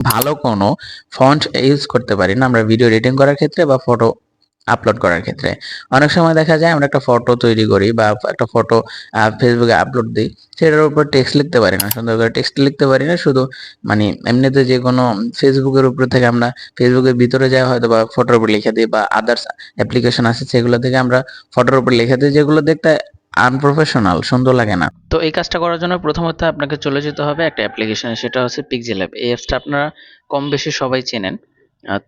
ভালো কোনো font use করতে পারি না আমরা ভিডিও এডিটিং করার ক্ষেত্রে বা ফটো আপলোড করার ক্ষেত্রে। অনেক সময় দেখা যায় আমরা একটা ফটো তৈরি করি বা একটা ফটো ফেসবুকে আপলোড দিই, সেটার উপর টেক্সট লিখতে পারি না, সুন্দর করে টেক্সট লিখতে পারি না, শুধু মানে এমনিতে যে কোনো ফেসবুকের উপর থেকে আমরা ফেসবুকের ভিতরে যাওয়া হয়তো বা ফটোর উপর লিখে দিই বা আদার্স অ্যাপ্লিকেশন আছে সেগুলো থেকে আমরা ফটোর উপর লিখে দিই, যেগুলো দেখতে আনপ্রফেশনাল সুন্দর লাগে না। তো এই কাজটা করার জন্য প্রথমত আপনাকে চলে যেতে হবে একটা অ্যাপ্লিকেশনে সেটা হচ্ছে পিক্সেল অ্যাপ এই অ্যাপসটা আপনারা কম বেশি সবাই চেনেন।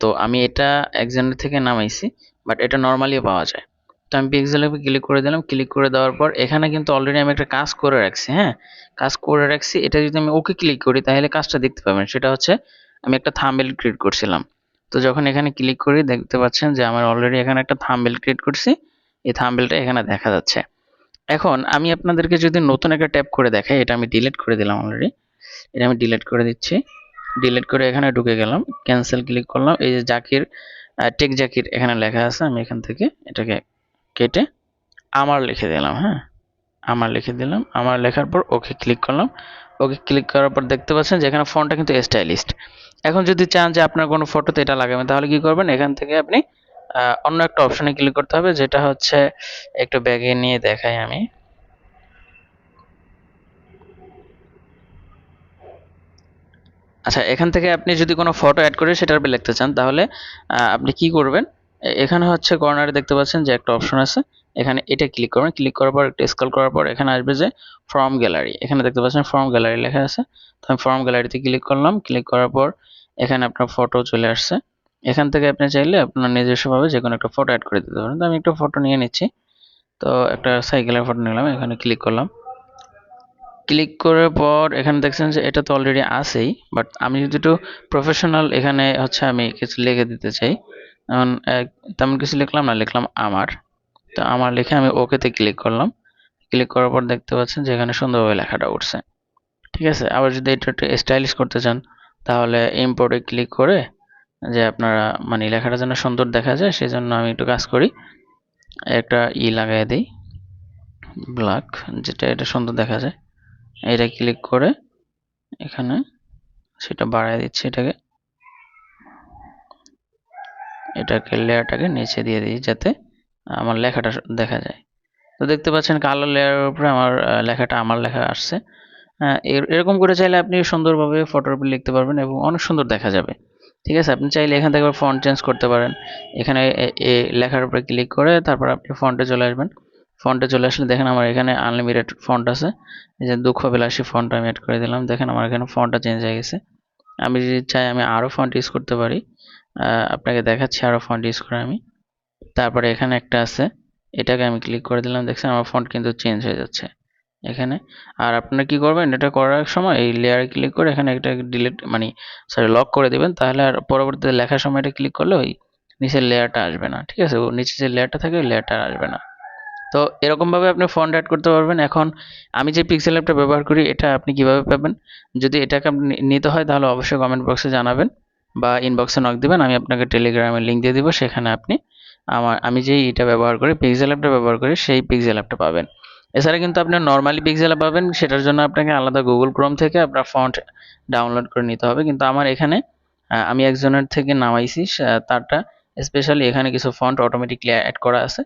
তো আমি এটা একজনের থেকে নামাইছি বাট এটা নর্মালি পাওয়া যায়। তো আমি পিক্সেল অ্যাপে ক্লিক করে দিলাম ক্লিক করে দেওয়ার পর এখানে কিন্তু অলরেডি আমি একটা কাজ করে রাখছি হ্যাঁ? কাজ করে রাখছি, এটা যদি আমি ওকে ক্লিক করি, তাহলে কাজটা দেখতে পাবেন। সেটা হচ্ছে আমি একটা থাম্বনেল ক্রিয়েট করছিলাম। তো যখন এখানে ক্লিক করি, দেখতে পাচ্ছেন যে আমার অলরেডি এখানে একটা থাম্বনেল ক্রিয়েট করছি। এই থাম্বনেলটা এখানে দেখা যাচ্ছে। এখন আমি আপনাদেরকে যদি নতুন একটা ট্যাব করে দেখাই, এটা আমি ডিলিট করে দিলাম অলরেডি এটা আমি ডিলিট করে দিচ্ছি। ডিলিট করে এখানে ঢুকে গেলাম। ক্যান্সেল ক্লিক করলাম। এই যে জাকির টেক জাকির এখানে লেখা আছে, আমি এখান থেকে এটাকে কেটে আমার লিখে দিলাম হ্যাঁ? আমার লিখে দিলাম। আমার লেখার পর ওকে ক্লিক করলাম। ওকে ক্লিক করার পর দেখতে পাচ্ছেন যে এখানে ফোনটা কিন্তু স্টাইলিস্ট এখন যদি চান যে আপনার কোনো ফটোতে এটা লাগাবেন, তাহলে কি করবেন? এখান থেকে আপনি অন্য একটা অপশনে ক্লিক করতে হবে, যেটা হচ্ছে একটু ব্যাগে নিয়ে দেখাই আমি। আচ্ছা এখান থেকে আপনি যদি কোনো ফটো অ্যাড করে সেটার উপর লিখতে চান, তাহলে আপনি কি করবেন? এখানে হচ্ছে কর্নারে দেখতে পাচ্ছেন যে একটা অপশন আছে। এখানে এটা ক্লিক করবেন। ক্লিক করার পর, একটু স্ক্রল করার পর, এখানে আসবে যে ফর্ম গ্যালারি এখানে দেখতে পাচ্ছেন ফর্ম গ্যালারি লেখা আছে। তো আমি ফর্ম গ্যালারিতে ক্লিক করলাম। ক্লিক করার পর, এখানে আপনার ফটো চলে আসছে। এখান থেকে আপনি চাইলে আপনার নিজস্বভাবে যে কোনো একটা ফটো অ্যাড করে দিতে পারেন। তো আমি একটা ফটো নিয়ে নিচ্ছি। তো একটা সাইকেলের ফটো নিলাম, এখানে ক্লিক করলাম। ক্লিক করার পর এখানে দেখছেন যে এটা তো অলরেডি আছেই বাট আমি যদি একটু প্রফেশনাল এখানে হচ্ছে আমি কিছু লিখে দিতে চাই। যেমন তেমন কিছু লিখলাম না, লিখলাম আমার। তো আমার লিখে আমি ওকেতে ক্লিক করলাম। ক্লিক করার পর দেখতে পাচ্ছেন যে এখানে সুন্দরভাবে লেখাটা উঠছে। ঠিক আছে? আবার যদি এটা একটু স্টাইলিশ করতে চান, তাহলে ইম্পোর্টে ক্লিক করে যে আপনারা মানে লেখাটা যেন সুন্দর দেখা যায় সেই জন্য আমি একটু কাজ করি। একটা ই লাগাই দিই ব্ল্যাক যেটা এটা সুন্দর দেখা যায়। এটা ক্লিক করে এখানে সেটা বাড়ায় দিচ্ছি এটাকে। এটাকে লেয়ারটাকে নিচে দিয়ে দিই যাতে আমার লেখাটা দেখা যায়। তো দেখতে পাচ্ছেন কালো লেয়ারের উপরে আমার লেখাটা, আমার লেখা আসছে। এরকম করে চাইলে আপনি সুন্দরভাবে ফটোর উপর লিখতে পারবেন এবং অনেক সুন্দর দেখা যাবে। ঠিক আছে? আপনি চাইলে এখান থেকে ফন্ট চেঞ্জ করতে পারেন। এখানে এ- লেখার উপরে ক্লিক করে তারপর আপনি ফন্টে চলে আসবেন। ফন্টে চলে আসলে দেখেন আমার এখানে আনলিমিটেড ফন্ট আছে। এই যে দুঃখ বিলাসী ফন্ট আমি অ্যাড করে দিলাম। দেখেন আমার এখানে ফন্টটা চেঞ্জ হয়ে গেছে। আমি যদি চাই আমি আরও ফন্ট ইউজ করতে পারি আপনাকে দেখাচ্ছি আরও ফন্ট ইউজ করে আমি। তারপরে এখানে একটা আছে। এটাকে আমি ক্লিক করে দিলাম। দেখছেন আমার ফন্ট কিন্তু চেঞ্জ হয়ে যাচ্ছে। এখানে। আর আপনারা কি করবেন, এটা করার সময় এই লেয়ারে ক্লিক করে এখানে একটা ডিলিট মানে সরি লক করে দিবেন। তাহলে আর পরবর্তীতে লেখার সময় এটা ক্লিক করলে ওই নিচের লেয়ারটা আসবে না, ঠিক আছে? নিচে যে লেয়ারটা থাকে, ওই লেয়ারটা আসবে না। তো এরকমভাবে আপনি ফন্ট অ্যাড করতে পারবেন। এখন আমি যে পিক্সেল অ্যাপটা ব্যবহার করি, এটা আপনি কীভাবে পাবেন? যদি এটাকে আপনি নিতে হয়, তাহলে অবশ্যই কমেন্ট বক্সে জানাবেন বা ইনবক্সে নক দিবেন। আমি আপনাকে টেলিগ্রামে লিঙ্ক দিয়ে দিব। সেখানে আপনি আমার, আমি যেই এটা ব্যবহার করি পিক্সেল অ্যাপটা ব্যবহার করি, সেই পিক্সেল অ্যাপটা পাবেন। এছাড়া কিন্তু আপনি নর্মালি পিক্সেল পাবেন, সেটার জন্য আপনাকে আলাদা গুগল ক্রোম থেকে আপনার ফন্ট ডাউনলোড করে নিতে হবে। কিন্তু আমার এখানে আমি একজনের থেকে নামাইছি তারটা স্পেশালি এখানে কিছু ফন্ট অটোমেটিকলি অ্যাড করা আছে।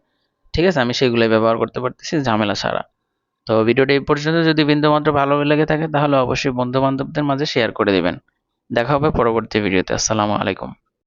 ঠিক আছে? আমি সেগুলোই ব্যবহার করতে পারতেছি, ঝামেলা ছাড়া। তো ভিডিওটা এই পর্যন্ত। যদি বিন্দুমাত্র ভালো লেগে থাকে, তাহলে অবশ্যই বন্ধু বান্ধবদের মাঝে শেয়ার করে দিবেন। দেখা হবে পরবর্তী ভিডিওতে। আসসালামু আলাইকুম।